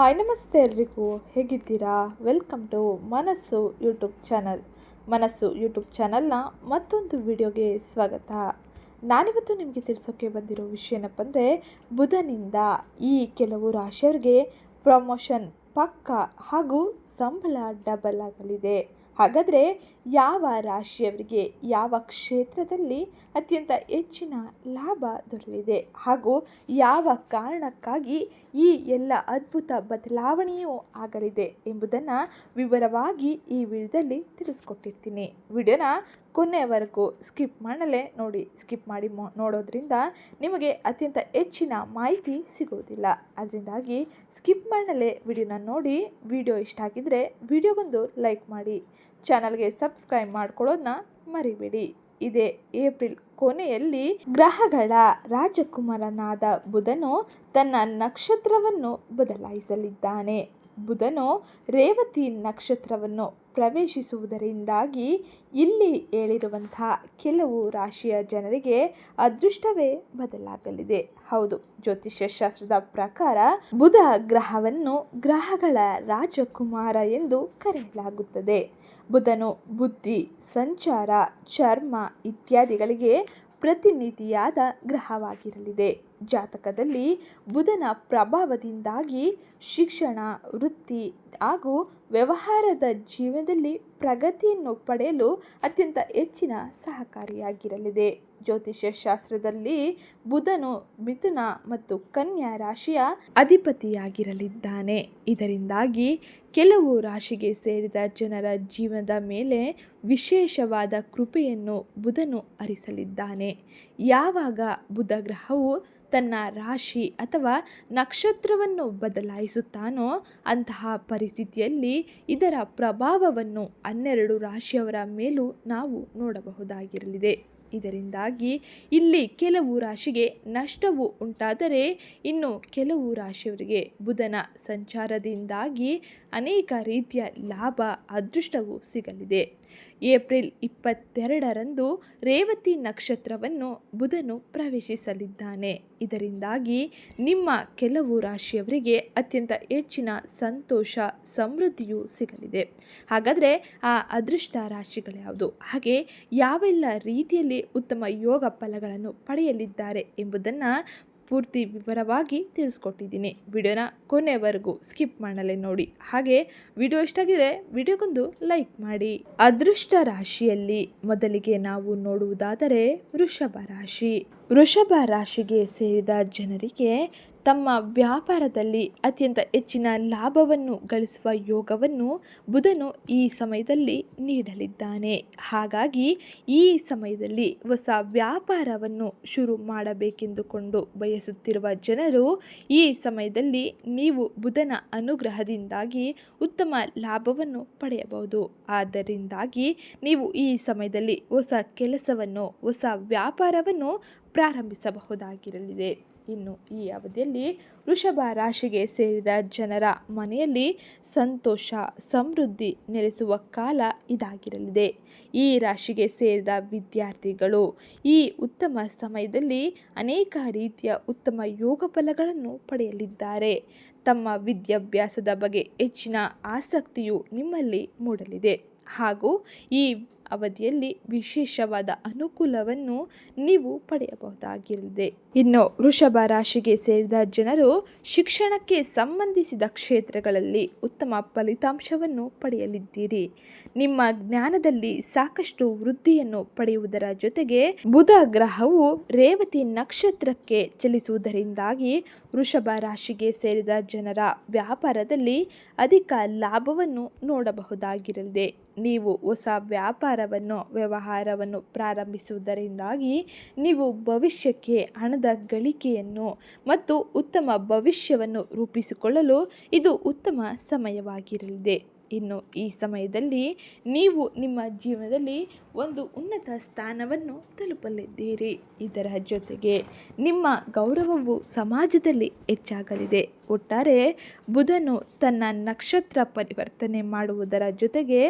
Hi, ನಮಸ್ತೆ ಎಲ್ರಿಗೂ. ಹೇಗಿದ್ದೀರಾ? Welcome to Manassu YouTube channel. Manassu YouTube ಚಾನಲ್ನ ಮತ್ತೊಂದು ವಿಡಿಯೋಗೆ ಸ್ವಾಗತ. ನಾನಿವತ್ತು ನಿಮಗೆ ತಿಳಿಸೋಕ್ಕೆ ಬಂದಿರೋ ವಿಷಯ ಏನಪ್ಪ ಅಂದರೆ ಬುಧನಿಂದ ಈ ಕೆಲವು ರಾಶಿಯವ್ರಿಗೆ ಪ್ರಮೋಷನ್ ಪಕ್ಕ ಹಾಗೂ ಸಂಬಳ ಡಬಲ್ ಆಗಲಿದೆ. ಹಾಗಾದರೆ ಯಾವ ರಾಶಿಯವರಿಗೆ ಯಾವ ಕ್ಷೇತ್ರದಲ್ಲಿ ಅತ್ಯಂತ ಹೆಚ್ಚಿನ ಲಾಭ ದೊರಲಿದೆ ಹಾಗೂ ಯಾವ ಕಾರಣಕ್ಕಾಗಿ ಈ ಎಲ್ಲ ಅದ್ಭುತ ಬದಲಾವಣೆಯೂ ಆಗಲಿದೆ ಎಂಬುದನ್ನು ವಿವರವಾಗಿ ಈ ವಿಡಿಯೋದಲ್ಲಿ ತಿಳಿಸ್ಕೊಟ್ಟಿರ್ತೀನಿ. ವಿಡಿಯೋನ ಕೊನೆಯವರೆಗೂ ಸ್ಕಿಪ್ ಮಾಡಲೇ ನೋಡಿ. ಸ್ಕಿಪ್ ಮಾಡಿ ನೋಡೋದ್ರಿಂದ ನಿಮಗೆ ಅತ್ಯಂತ ಹೆಚ್ಚಿನ ಮಾಹಿತಿ ಸಿಗೋದಿಲ್ಲ. ಅದರಿಂದಾಗಿ ಸ್ಕಿಪ್ ಮಾಡಲೇ ವಿಡಿಯೋನ ನೋಡಿ. ವಿಡಿಯೋ ಇಷ್ಟ ಆಗಿದ್ದರೆ ವಿಡಿಯೋಗೊಂದು ಲೈಕ್ ಮಾಡಿ. ಚಾನಲ್ಗೆ ಸಬ್ಸ್ಕ್ರೈಬ್ ಮಾಡ್ಕೊಳ್ಳೋದನ್ನ ಮರಿಬೇಡಿ. ಇದೇ ಏಪ್ರಿಲ್ ಕೊನೆಯಲ್ಲಿ ಗ್ರಹಗಳ ರಾಜಕುಮಾರನಾದ ಬುಧನು ತನ್ನ ನಕ್ಷತ್ರವನ್ನು ಬದಲಾಯಿಸಲಿದ್ದಾನೆ. ಬುಧನು ರೇವತಿ ನಕ್ಷತ್ರವನ್ನು ಪ್ರವೇಶಿಸುವುದರಿಂದಾಗಿ ಇಲ್ಲಿ ಹೇಳಿರುವಂತಹ ಕೆಲವು ರಾಶಿಯ ಜನರಿಗೆ ಅದೃಷ್ಟವೇ ಬದಲಾಗಲಿದೆ. ಹೌದು, ಜ್ಯೋತಿಷ್ಯ ಶಾಸ್ತ್ರದ ಪ್ರಕಾರ ಬುಧ ಗ್ರಹವನ್ನು ಗ್ರಹಗಳ ರಾಜಕುಮಾರ ಎಂದು ಕರೆಯಲಾಗುತ್ತದೆ. ಬುಧನು ಬುದ್ಧಿ, ಸಂಚಾರ, ಚರ್ಮ ಇತ್ಯಾದಿಗಳಿಗೆ ಪ್ರತಿನಿಧಿಯಾದ ಗ್ರಹವಾಗಿರಲಿದೆ. ಜಾತಕದಲ್ಲಿ ಬುಧನ ಪ್ರಭಾವದಿಂದಾಗಿ ಶಿಕ್ಷಣ, ವೃತ್ತಿ ಹಾಗೂ ವ್ಯವಹಾರದ ಜೀವನದಲ್ಲಿ ಪ್ರಗತಿಯನ್ನು ಪಡೆಯಲು ಅತ್ಯಂತ ಹೆಚ್ಚಿನ ಸಹಕಾರಿಯಾಗಿರಲಿದೆ. ಜ್ಯೋತಿಷ್ಯ ಶಾಸ್ತ್ರದಲ್ಲಿ ಬುಧನು ಮಿಥುನ ಮತ್ತು ಕನ್ಯಾ ರಾಶಿಯ ಅಧಿಪತಿಯಾಗಿರಲಿದ್ದಾನೆ. ಇದರಿಂದಾಗಿ ಕೆಲವು ರಾಶಿಗೆ ಸೇರಿದ ಜನರ ಜೀವನದ ಮೇಲೆ ವಿಶೇಷವಾದ ಕೃಪೆಯನ್ನು ಬುಧನು ಅರಿಸಲಿದ್ದಾನೆ. ಯಾವಾಗ ಬುಧ ಗ್ರಹವು ತನ್ನ ರಾಶಿ ಅಥವಾ ನಕ್ಷತ್ರವನ್ನು ಬದಲಾಯಿಸುತ್ತಾನೋ ಅಂತಹ ಪರಿಸ್ಥಿತಿಯಲ್ಲಿ ಇದರ ಪ್ರಭಾವವನ್ನು ಹನ್ನೆರಡು ರಾಶಿಯವರ ಮೇಲೂ ನಾವು ನೋಡಬಹುದಾಗಿರಲಿದೆ. ಇದರಿಂದಾಗಿ ಇಲ್ಲಿ ಕೆಲವು ರಾಶಿಗೆ ನಷ್ಟವು ಉಂಟಾದರೆ ಇನ್ನು ಕೆಲವು ರಾಶಿಯವರಿಗೆ ಬುಧನ ಸಂಚಾರದಿಂದಾಗಿ ಅನೇಕ ರೀತಿಯ ಲಾಭ, ಅದೃಷ್ಟವು ಸಿಗಲಿದೆ. ಏಪ್ರಿಲ್ ಇಪ್ಪತ್ತೆರಡರಂದು ರೇವತಿ ನಕ್ಷತ್ರವನ್ನು ಬುಧನು ಪ್ರವೇಶಿಸಲಿದ್ದಾನೆ. ಇದರಿಂದಾಗಿ ನಿಮ್ಮ ಕೆಲವು ರಾಶಿಯವರಿಗೆ ಅತ್ಯಂತ ಹೆಚ್ಚಿನ ಸಂತೋಷ, ಸಮೃದ್ಧಿಯು ಸಿಗಲಿದೆ. ಹಾಗಾದರೆ ಆ ಅದೃಷ್ಟ ರಾಶಿಗಳ್ಯಾವುದು? ಹಾಗೆ ಯಾವೆಲ್ಲ ರೀತಿಯಲ್ಲಿ ಉತ್ತಮ ಯೋಗ ಫಲಗಳನ್ನು ಪಡೆಯಲಿದ್ದಾರೆ ಎಂಬುದನ್ನು ಪೂರ್ತಿ ವಿವರವಾಗಿ ತಿಳಿಸ್ಕೊಟ್ಟಿದ್ದೀನಿ. ವಿಡಿಯೋನ ಕೊನೆವರೆಗೂ ಸ್ಕಿಪ್ ಮಾಡಲೇ ನೋಡಿ. ಹಾಗೆ ವಿಡಿಯೋ ಇಷ್ಟ ಆಗಿದ್ರೆ ವಿಡಿಯೋಗೊಂದು ಲೈಕ್ ಮಾಡಿ. ಅದೃಷ್ಟ ರಾಶಿಯಲ್ಲಿ ಮೊದಲಿಗೆ ನಾವು ನೋಡುವುದಾದರೆ ವೃಷಭ ರಾಶಿ. ವೃಷಭ ರಾಶಿಗೆ ಸೇರಿದ ಜನರಿಗೆ ತಮ್ಮ ವ್ಯಾಪಾರದಲ್ಲಿ ಅತ್ಯಂತ ಹೆಚ್ಚಿನ ಲಾಭವನ್ನು ಗಳಿಸುವ ಯೋಗವನ್ನು ಬುಧನು ಈ ಸಮಯದಲ್ಲಿ ನೀಡಲಿದ್ದಾನೆ. ಹಾಗಾಗಿ ಈ ಸಮಯದಲ್ಲಿ ಹೊಸ ವ್ಯಾಪಾರವನ್ನು ಶುರು ಮಾಡಬೇಕೆಂದುಕೊಂಡು ಬಯಸುತ್ತಿರುವ ಜನರು, ಈ ಸಮಯದಲ್ಲಿ ನೀವು ಬುಧನ ಅನುಗ್ರಹದಿಂದಾಗಿ ಉತ್ತಮ ಲಾಭವನ್ನು ಪಡೆಯಬಹುದು. ಆದ್ದರಿಂದಾಗಿ ನೀವು ಈ ಸಮಯದಲ್ಲಿ ಹೊಸ ಕೆಲಸವನ್ನು, ಹೊಸ ವ್ಯಾಪಾರವನ್ನು ಪ್ರಾರಂಭಿಸಬಹುದಾಗಿರಲಿದೆ. ಇನ್ನು ಈ ಅವಧಿಯಲ್ಲಿ ವೃಷಭ ರಾಶಿಗೆ ಸೇರಿದ ಜನರ ಮನೆಯಲ್ಲಿ ಸಂತೋಷ, ಸಮೃದ್ಧಿ ನೆಲೆಸುವ ಕಾಲ ಇದಾಗಿರಲಿದೆ. ಈ ರಾಶಿಗೆ ಸೇರಿದ ವಿದ್ಯಾರ್ಥಿಗಳು ಈ ಉತ್ತಮ ಸಮಯದಲ್ಲಿ ಅನೇಕ ರೀತಿಯ ಉತ್ತಮ ಯೋಗ ಫಲಗಳನ್ನು ಪಡೆಯಲಿದ್ದಾರೆ. ತಮ್ಮ ವಿದ್ಯಾಭ್ಯಾಸದ ಬಗ್ಗೆ ಹೆಚ್ಚಿನ ಆಸಕ್ತಿಯು ನಿಮ್ಮಲ್ಲಿ ಮೂಡಲಿದೆ. ಹಾಗೂ ಈ ಅವಧಿಯಲ್ಲಿ ವಿಶೇಷವಾದ ಅನುಕೂಲವನ್ನು ನೀವು ಪಡೆಯಬಹುದಾಗಿರಲಿದೆ. ಇನ್ನು ವೃಷಭ ರಾಶಿಗೆ ಸೇರಿದ ಜನರು ಶಿಕ್ಷಣಕ್ಕೆ ಸಂಬಂಧಿಸಿದ ಕ್ಷೇತ್ರಗಳಲ್ಲಿ ಉತ್ತಮ ಫಲಿತಾಂಶವನ್ನು ಪಡೆಯಲಿದ್ದೀರಿ. ನಿಮ್ಮ ಜ್ಞಾನದಲ್ಲಿ ಸಾಕಷ್ಟು ವೃದ್ಧಿಯನ್ನು ಪಡೆಯುವುದರ ಜೊತೆಗೆ ಬುಧ ಗ್ರಹವು ರೇವತಿ ನಕ್ಷತ್ರಕ್ಕೆ ಚಲಿಸುವುದರಿಂದಾಗಿ ವೃಷಭ ರಾಶಿಗೆ ಸೇರಿದ ಜನರ ವ್ಯಾಪಾರದಲ್ಲಿ ಅಧಿಕ ಲಾಭವನ್ನು ನೋಡಬಹುದಾಗಿರಲಿದೆ. ನೀವು ಹೊಸ ವ್ಯಾಪಾರವನ್ನು, ವ್ಯವಹಾರವನ್ನು ಪ್ರಾರಂಭಿಸುವುದರಿಂದಾಗಿ ನೀವು ಭವಿಷ್ಯಕ್ಕೆ ಹಣದ ಗಳಿಕೆಯನ್ನು ಮತ್ತು ಉತ್ತಮ ಭವಿಷ್ಯವನ್ನು ರೂಪಿಸಿಕೊಳ್ಳಲು ಇದು ಉತ್ತಮ ಸಮಯವಾಗಿರಲಿದೆ. ಇನ್ನು ಈ ಸಮಯದಲ್ಲಿ ನೀವು ನಿಮ್ಮ ಜೀವನದಲ್ಲಿ ಒಂದು ಉನ್ನತ ಸ್ಥಾನವನ್ನು ತಲುಪಲಿದ್ದೀರಿ. ಇದರ ಜೊತೆಗೆ ನಿಮ್ಮ ಗೌರವವು ಸಮಾಜದಲ್ಲಿ ಹೆಚ್ಚಾಗಲಿದೆ. ಒಟ್ಟಾರೆ ಬುಧನು ತನ್ನ ನಕ್ಷತ್ರ ಪರಿವರ್ತನೆ ಮಾಡುವುದರ ಜೊತೆಗೆ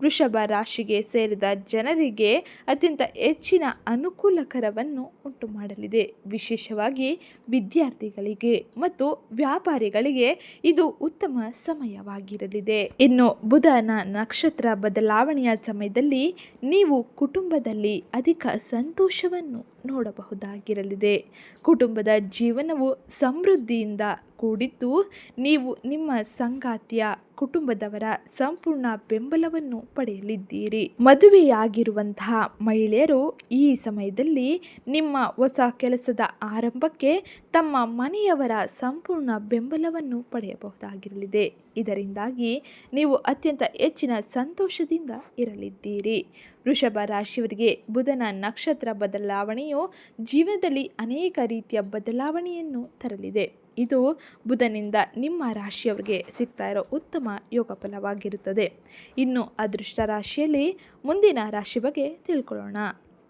ವೃಷಭ ರಾಶಿಗೆ ಸೇರಿದ ಜನರಿಗೆ ಅತ್ಯಂತ ಹೆಚ್ಚಿನ ಅನುಕೂಲಕರವನ್ನು ಉಂಟು ಮಾಡಲಿದೆ ವಿಶೇಷವಾಗಿ ವಿದ್ಯಾರ್ಥಿಗಳಿಗೆ ಮತ್ತು ವ್ಯಾಪಾರಿಗಳಿಗೆ ಇದು ಉತ್ತಮ ಸಮಯವಾಗಿರಲಿದೆ. ಇನ್ನು ಬುಧನ ನಕ್ಷತ್ರ ಬದಲಾವಣೆಯ ಸಮಯದಲ್ಲಿ ನೀವು ಕುಟುಂಬದಲ್ಲಿ ಅಧಿಕ ಸಂತೋಷವನ್ನು ನೋಡಬಹುದಾಗಿರಲಿದೆ. ಕುಟುಂಬದ ಜೀವನವು ಸಮೃದ್ಧಿಯಿಂದ ಕೂಡಿದ್ದು ನೀವು ನಿಮ್ಮ ಸಂಗಾತಿಯ ಕುಟುಂಬದವರ ಸಂಪೂರ್ಣ ಬೆಂಬಲವನ್ನು ಪಡೆಯಲಿದ್ದೀರಿ. ಮದುವೆಯಾಗಿರುವಂತಹ ಮಹಿಳೆಯರು ಈ ಸಮಯದಲ್ಲಿ ನಿಮ್ಮ ಹೊಸ ಕೆಲಸದ ಆರಂಭಕ್ಕೆ ತಮ್ಮ ಮನೆಯವರ ಸಂಪೂರ್ಣ ಬೆಂಬಲವನ್ನು ಪಡೆಯಬಹುದಾಗಿರಲಿದೆ. ಇದರಿಂದಾಗಿ ನೀವು ಅತ್ಯಂತ ಹೆಚ್ಚಿನ ಸಂತೋಷದಿಂದ ಇರಲಿದ್ದೀರಿ. ವೃಷಭ ರಾಶಿಯವರಿಗೆ ಬುಧನ ನಕ್ಷತ್ರ ಬದಲಾವಣೆಯು ಜೀವನದಲ್ಲಿ ಅನೇಕ ರೀತಿಯ ಬದಲಾವಣೆಯನ್ನು ತರಲಿದೆ. ಇದು ಬುಧನಿಂದ ನಿಮ್ಮ ರಾಶಿಯವರಿಗೆ ಸಿಗ್ತಾ ಇರೋ ಉತ್ತಮ ಯೋಗ ಫಲವಾಗಿರುತ್ತದೆ. ಇನ್ನು ಅದೃಷ್ಟ ರಾಶಿಯಲ್ಲಿ ಮುಂದಿನ ರಾಶಿ ಬಗ್ಗೆ ತಿಳ್ಕೊಳ್ಳೋಣ.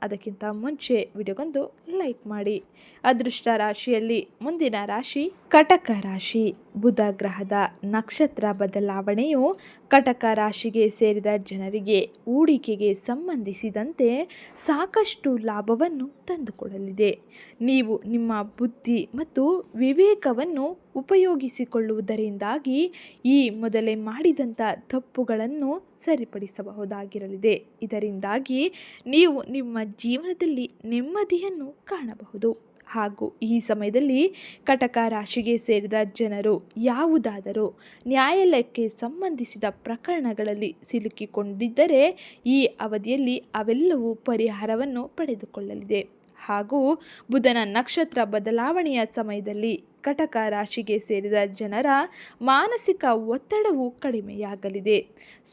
ಅದಕ್ಕಿಂತ ಮುಂಚೆ ವಿಡಿಯೋಗೊಂದು ಲೈಕ್ ಮಾಡಿ. ಅದೃಷ್ಟ ರಾಶಿಯಲ್ಲಿ ಮುಂದಿನ ರಾಶಿ ಕಟಕ ರಾಶಿ. ಬುಧ ಗ್ರಹದ ನಕ್ಷತ್ರ ಬದಲಾವಣೆಯು ಕಟಕ ರಾಶಿಗೆ ಸೇರಿದ ಜನರಿಗೆ ಹೂಡಿಕೆಗೆ ಸಂಬಂಧಿಸಿದಂತೆ ಸಾಕಷ್ಟು ಲಾಭವನ್ನು ತಂದುಕೊಡಲಿದೆ. ನೀವು ನಿಮ್ಮ ಬುದ್ಧಿ ಮತ್ತು ವಿವೇಕವನ್ನು ಉಪಯೋಗಿಸಿಕೊಳ್ಳುವುದರಿಂದಾಗಿ ಈ ಮೊದಲೇ ಮಾಡಿದಂಥ ತಪ್ಪುಗಳನ್ನು ಸರಿಪಡಿಸಬಹುದಾಗಿರಲಿದೆ. ಇದರಿಂದಾಗಿ ನೀವು ನಿಮ್ಮ ಜೀವನದಲ್ಲಿ ನೆಮ್ಮದಿಯನ್ನು ಕಾಣಬಹುದು. ಹಾಗೂ ಈ ಸಮಯದಲ್ಲಿ ಕಟಕ ರಾಶಿಗೆ ಸೇರಿದ ಜನರು ಯಾವುದಾದರೂ ನ್ಯಾಯಾಲಯಕ್ಕೆ ಸಂಬಂಧಿಸಿದ ಪ್ರಕರಣಗಳಲ್ಲಿ ಸಿಲುಕಿಕೊಂಡಿದ್ದರೆ ಈ ಅವಧಿಯಲ್ಲಿ ಅವೆಲ್ಲವೂ ಪರಿಹಾರವನ್ನು ಪಡೆದುಕೊಳ್ಳಲಿದೆ. ಹಾಗೂ ಬುಧನ ನಕ್ಷತ್ರ ಬದಲಾವಣೆಯ ಸಮಯದಲ್ಲಿ ಕಟಕ ರಾಶಿಗೆ ಸೇರಿದ ಜನರ ಮಾನಸಿಕ ಒತ್ತಡವು ಕಡಿಮೆಯಾಗಲಿದೆ.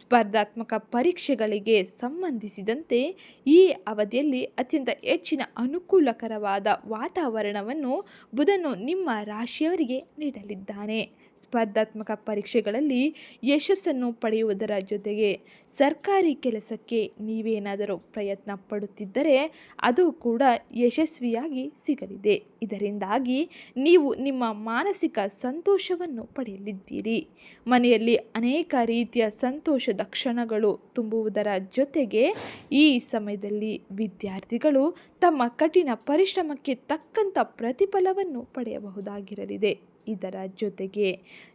ಸ್ಪರ್ಧಾತ್ಮಕ ಪರೀಕ್ಷೆಗಳಿಗೆ ಸಂಬಂಧಿಸಿದಂತೆ ಈ ಅವಧಿಯಲ್ಲಿ ಅತ್ಯಂತ ಹೆಚ್ಚಿನ ಅನುಕೂಲಕರವಾದ ವಾತಾವರಣವನ್ನು ಬುಧನು ನಿಮ್ಮ ರಾಶಿಯವರಿಗೆ ನೀಡಲಿದ್ದಾನೆ. ಸ್ಪರ್ಧಾತ್ಮಕ ಪರೀಕ್ಷೆಗಳಲ್ಲಿ ಯಶಸ್ಸನ್ನು ಪಡೆಯುವುದರ ಜೊತೆಗೆ ಸರ್ಕಾರಿ ಕೆಲಸಕ್ಕೆ ನೀವೇನಾದರೂ ಪ್ರಯತ್ನ ಪಡುತ್ತಿದ್ದರೆ ಅದು ಕೂಡ ಯಶಸ್ವಿಯಾಗಿ ಸಿಗಲಿದೆ. ಇದರಿಂದಾಗಿ ನೀವು ನಿಮ್ಮ ಮಾನಸಿಕ ಸಂತೋಷವನ್ನು ಪಡೆಯಲಿದ್ದೀರಿ. ಮನೆಯಲ್ಲಿ ಅನೇಕ ರೀತಿಯ ಸಂತೋಷದ ಕ್ಷಣಗಳು ತುಂಬುವುದರ ಜೊತೆಗೆ ಈ ಸಮಯದಲ್ಲಿ ವಿದ್ಯಾರ್ಥಿಗಳು ತಮ್ಮ ಕಠಿಣ ಪರಿಶ್ರಮಕ್ಕೆ ತಕ್ಕಂಥ ಪ್ರತಿಫಲವನ್ನು ಪಡೆಯಬಹುದಾಗಿರಲಿದೆ. ಇದರ ಜೊತೆಗೆ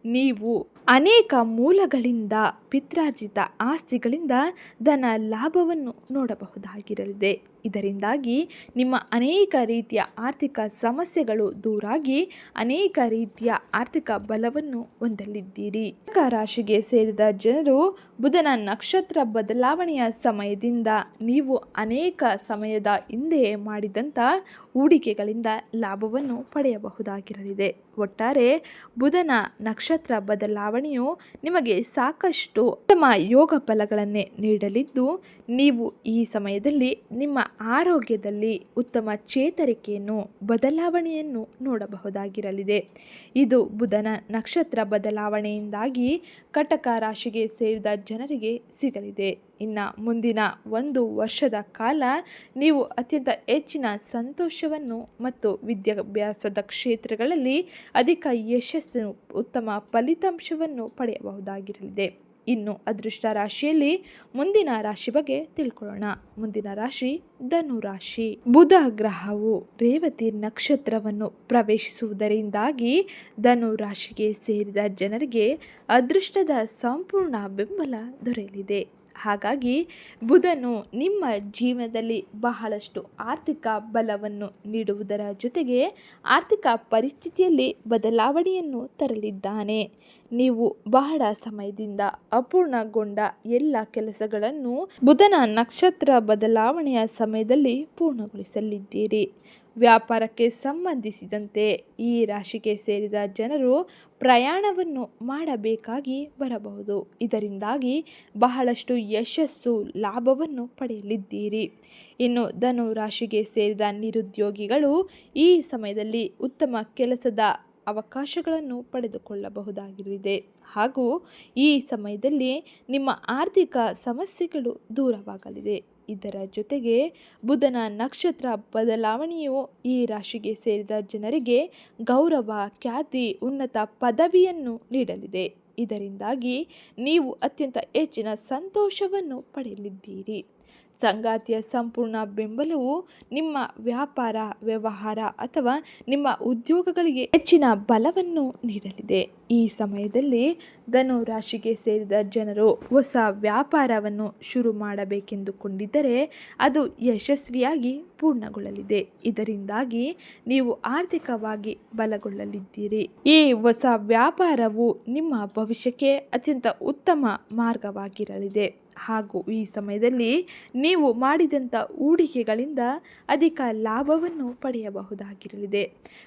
ನೀವು ಅನೇಕ ಮೂಲಗಳಿಂದ ಪಿತ್ರಾರ್ಜಿತ ಆಸ್ತಿಗಳಿಂದ ಧನ ಲಾಭವನ್ನು ನೋಡಬಹುದಾಗಿರಲಿದೆ. ಇದರಿಂದಾಗಿ ನಿಮ್ಮ ಅನೇಕ ರೀತಿಯ ಆರ್ಥಿಕ ಸಮಸ್ಯೆಗಳು ದೂರಾಗಿ ಅನೇಕ ರೀತಿಯ ಆರ್ಥಿಕ ಬಲವನ್ನು ಹೊಂದಲಿದ್ದೀರಿ. ರಾಶಿಗೆ ಸೇರಿದ ಜನರು ಬುಧನ ನಕ್ಷತ್ರ ಬದಲಾವಣೆಯ ಸಮಯದಿಂದ ನೀವು ಅನೇಕ ಸಮಯದ ಹಿಂದೆ ಮಾಡಿದಂಥ ಹೂಡಿಕೆಗಳಿಂದ ಲಾಭವನ್ನು ಪಡೆಯಬಹುದಾಗಿರಲಿದೆ. ಒಟ್ಟಾರೆ ಬುಧನ ನಕ್ಷತ್ರ ಬದಲಾವಣೆಯು ನಿಮಗೆ ಸಾಕಷ್ಟು ಉತ್ತಮ ಯೋಗ ಫಲಗಳನ್ನೇ ನೀಡಲಿದ್ದು, ನೀವು ಈ ಸಮಯದಲ್ಲಿ ನಿಮ್ಮ ಆರೋಗ್ಯದಲ್ಲಿ ಉತ್ತಮ ಚೇತರಿಕೆಯನ್ನು, ಬದಲಾವಣೆಯನ್ನು ನೋಡಬಹುದಾಗಿರಲಿದೆ. ಇದು ಬುಧನ ನಕ್ಷತ್ರ ಬದಲಾವಣೆಯಿಂದಾಗಿ ಕಟಕ ರಾಶಿಗೆ ಸೇರಿದ ಜನರಿಗೆ ಸಿಗಲಿದೆ. ಇನ್ನು ಮುಂದಿನ ಒಂದು ವರ್ಷದ ಕಾಲ ನೀವು ಅತ್ಯಂತ ಹೆಚ್ಚಿನ ಸಂತೋಷವನ್ನು ಮತ್ತು ವಿದ್ಯಾಭ್ಯಾಸದ ಕ್ಷೇತ್ರಗಳಲ್ಲಿ ಅಧಿಕ ಯಶಸ್ಸು ಉತ್ತಮ ಫಲಿತಾಂಶವನ್ನು ಪಡೆಯಬಹುದಾಗಿರಲಿದೆ. ಇನ್ನು ಅದೃಷ್ಟ ರಾಶಿಯಲ್ಲಿ ಮುಂದಿನ ರಾಶಿ ಬಗ್ಗೆ ತಿಳ್ಕೊಳ್ಳೋಣ. ಮುಂದಿನ ರಾಶಿ ಧನು ರಾಶಿ. ಬುಧ ಗ್ರಹವು ರೇವತಿ ನಕ್ಷತ್ರವನ್ನು ಪ್ರವೇಶಿಸುವುದರಿಂದಾಗಿ ಧನು ರಾಶಿಗೆ ಸೇರಿದ ಜನರಿಗೆ ಅದೃಷ್ಟದ ಸಂಪೂರ್ಣ ಬೆಂಬಲ ದೊರೆಯಲಿದೆ. ಹಾಗಾಗಿ ಬುಧನು ನಿಮ್ಮ ಜೀವನದಲ್ಲಿ ಬಹಳಷ್ಟು ಆರ್ಥಿಕ ಬಲವನ್ನು ನೀಡುವುದರ ಜೊತೆಗೆ ಆರ್ಥಿಕ ಪರಿಸ್ಥಿತಿಯಲ್ಲಿ ಬದಲಾವಣೆಯನ್ನು ತರಲಿದ್ದಾನೆ. ನೀವು ಬಹಳ ಸಮಯದಿಂದ ಅಪೂರ್ಣಗೊಂಡ ಎಲ್ಲ ಕೆಲಸಗಳನ್ನು ಬುಧನ ನಕ್ಷತ್ರ ಬದಲಾವಣೆಯ ಸಮಯದಲ್ಲಿ ಪೂರ್ಣಗೊಳಿಸಲಿದ್ದೀರಿ. ವ್ಯಾಪಾರಕ್ಕೆ ಸಂಬಂಧಿಸಿದಂತೆ ಈ ರಾಶಿಗೆ ಸೇರಿದ ಜನರು ಪ್ರಯಾಣವನ್ನು ಮಾಡಬೇಕಾಗಿ ಬರಬಹುದು. ಇದರಿಂದಾಗಿ ಬಹಳಷ್ಟು ಯಶಸ್ಸು, ಲಾಭವನ್ನು ಪಡೆಯಲಿದ್ದೀರಿ. ಇನ್ನು ಧನು ರಾಶಿಗೆ ಸೇರಿದ ನಿರುದ್ಯೋಗಿಗಳು ಈ ಸಮಯದಲ್ಲಿ ಉತ್ತಮ ಕೆಲಸದ ಅವಕಾಶಗಳನ್ನು ಪಡೆದುಕೊಳ್ಳಬಹುದಾಗಿರಲಿದೆ ಹಾಗೂ ಈ ಸಮಯದಲ್ಲಿ ನಿಮ್ಮ ಆರ್ಥಿಕ ಸಮಸ್ಯೆಗಳು ದೂರವಾಗಲಿದೆ. ಇದರ ಜೊತೆಗೆ ಬುಧನ ನಕ್ಷತ್ರ ಬದಲಾವಣೆಯು ಈ ರಾಶಿಗೆ ಸೇರಿದ ಜನರಿಗೆ ಗೌರವ, ಖ್ಯಾತಿ, ಉನ್ನತ ಪದವಿಯನ್ನು ನೀಡಲಿದೆ. ಇದರಿಂದಾಗಿ ನೀವು ಅತ್ಯಂತ ಹೆಚ್ಚಿನ ಸಂತೋಷವನ್ನು ಪಡೆಯಲಿದ್ದೀರಿ. ಸಂಗಾತಿಯ ಸಂಪೂರ್ಣ ಬೆಂಬಲವು ನಿಮ್ಮ ವ್ಯಾಪಾರ, ವ್ಯವಹಾರ ಅಥವಾ ನಿಮ್ಮ ಉದ್ಯೋಗಗಳಿಗೆ ಹೆಚ್ಚಿನ ಬಲವನ್ನು ನೀಡಲಿದೆ. ಈ ಸಮಯದಲ್ಲಿ ಧನು ರಾಶಿಗೆ ಸೇರಿದ ಜನರು ಹೊಸ ವ್ಯಾಪಾರವನ್ನು ಶುರು ಮಾಡಬೇಕೆಂದುಕೊಂಡಿದ್ದರೆ ಅದು ಯಶಸ್ವಿಯಾಗಿ ಪೂರ್ಣಗೊಳ್ಳಲಿದೆ. ಇದರಿಂದಾಗಿ ನೀವು ಆರ್ಥಿಕವಾಗಿ ಬಲಗೊಳ್ಳಲಿದ್ದೀರಿ. ಈ ಹೊಸ ವ್ಯಾಪಾರವು ನಿಮ್ಮ ಭವಿಷ್ಯಕ್ಕೆ ಅತ್ಯಂತ ಉತ್ತಮ ಮಾರ್ಗವಾಗಿರಲಿದೆ. ಹಾಗೂ ಈ ಸಮಯದಲ್ಲಿ ನೀವು ಮಾಡಿದಂಥ ಹೂಡಿಕೆಗಳಿಂದ ಅಧಿಕ ಲಾಭವನ್ನು ಪಡೆಯಬಹುದಾಗಿರಲಿದೆ.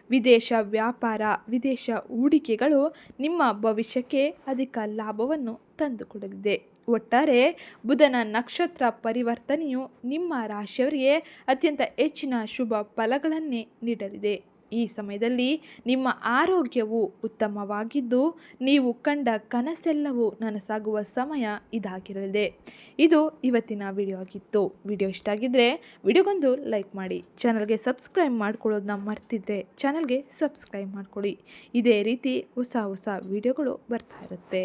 ವಿದೇಶ ವ್ಯಾಪಾರ, ವಿದೇಶ ಹೂಡಿಕೆಗಳು ನಿಮ್ಮ ಭವಿಷ್ಯಕ್ಕೆ ಅಧಿಕ ಲಾಭವನ್ನು ತಂದುಕೊಡಲಿದೆ. ಒಟ್ಟಾರೆ ಬುಧನ ನಕ್ಷತ್ರ ಪರಿವರ್ತನೆಯು ನಿಮ್ಮ ರಾಶಿಯವರಿಗೆ ಅತ್ಯಂತ ಹೆಚ್ಚಿನ ಶುಭ ಫಲಗಳನ್ನೇ ನೀಡಲಿದೆ. ಈ ಸಮಯದಲ್ಲಿ ನಿಮ್ಮ ಆರೋಗ್ಯವು ಉತ್ತಮವಾಗಿದ್ದು, ನೀವು ಕಂಡ ಕನಸೆಲ್ಲವೂ ನನಸಾಗುವ ಸಮಯ ಇದಾಗಿರಲಿದೆ. ಇದು ಇವತ್ತಿನ ವಿಡಿಯೋ ಆಗಿತ್ತು. ವಿಡಿಯೋ ಇಷ್ಟ ಆಗಿದ್ದರೆ ವಿಡಿಯೋಗೊಂದು ಲೈಕ್ ಮಾಡಿ. ಚಾನಲ್ಗೆ ಸಬ್ಸ್ಕ್ರೈಬ್ ಮಾಡ್ಕೊಳ್ಳೋದನ್ನ ಮರ್ತಿದ್ದೆ ಚಾನಲ್ಗೆ ಸಬ್ಸ್ಕ್ರೈಬ್ ಮಾಡ್ಕೊಳ್ಳಿ. ಇದೇ ರೀತಿ ಹೊಸ ಹೊಸ ವಿಡಿಯೋಗಳು ಬರ್ತಾ ಇರುತ್ತೆ.